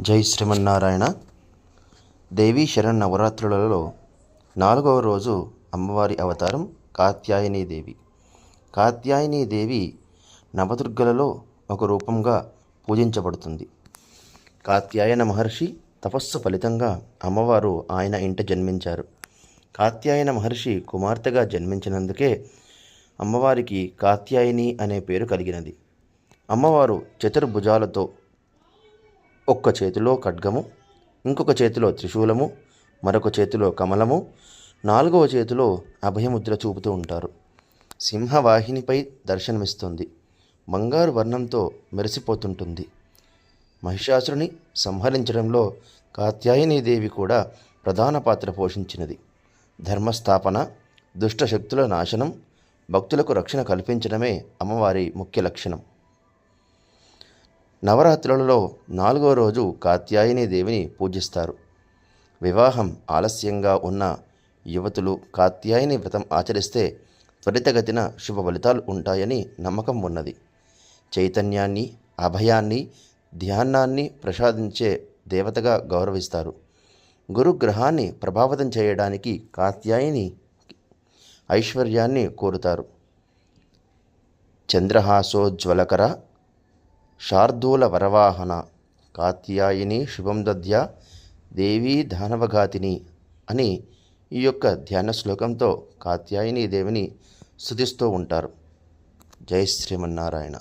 జై శ్రీమన్నారాయణ. దేవీ శరణ్ నవరాత్రులలో నాలుగవ రోజు అమ్మవారి అవతారం కాత్యాయని దేవి. కాత్యాయని దేవి నవదుర్గలలో ఒక రూపంగా పూజించబడుతుంది. కాత్యాయన మహర్షి తపస్సు ఫలితంగా అమ్మవారు ఆయన ఇంట జన్మించారు. కాత్యాయన మహర్షి కుమార్తెగా జన్మించినందుకే అమ్మవారికి కాత్యాయని అనే పేరు కలిగినది. అమ్మవారు చతుర్భుజాలతో ఒక్క చేతిలో ఖడ్గము ఇంకొక చేతిలో త్రిశూలము మరొక చేతిలో కమలము నాలుగవ చేతిలో అభయముద్ర చూపుతూ ఉంటారు. సింహవాహినిపై దర్శనమిస్తుంది. బంగారు వర్ణంతో మెరిసిపోతుంటుంది. మహిషాసురుని సంహరించడంలో కాత్యాయనీదేవి కూడా ప్రధాన పాత్ర పోషించినది. ధర్మస్థాపన దుష్ట శక్తుల నాశనం భక్తులకు రక్షణ కల్పించడమే అమ్మవారి ముఖ్య లక్షణం. నవరాత్రులలో నాలుగో రోజు కాత్యాయని దేవిని పూజిస్తారు. వివాహం ఆలస్యంగా ఉన్న యువతులు కాత్యాయని వ్రతం ఆచరిస్తే త్వరితగతిన శుభ ఫలితాలు ఉంటాయని నమ్మకం ఉన్నది. చైతన్యాన్ని అభయాన్ని ధ్యానాన్ని ప్రసాదించే దేవతగా గౌరవిస్తారు. గురుగ్రహాన్ని ప్రభావితం చేయడానికి కాత్యాయని ఐశ్వర్యాన్ని కోరుతారు. చంద్రహాసోజ్వలకర శార్దూల వరవాహన కాత్యాయిని శుభం దద్య దేవీ దానవఘాతిని అని ఈ యొక్క ధ్యాన శ్లోకంతో కాత్యాయని దేవిని స్థుతిస్తూ ఉంటారు. జై శ్రీమన్నారాయణ.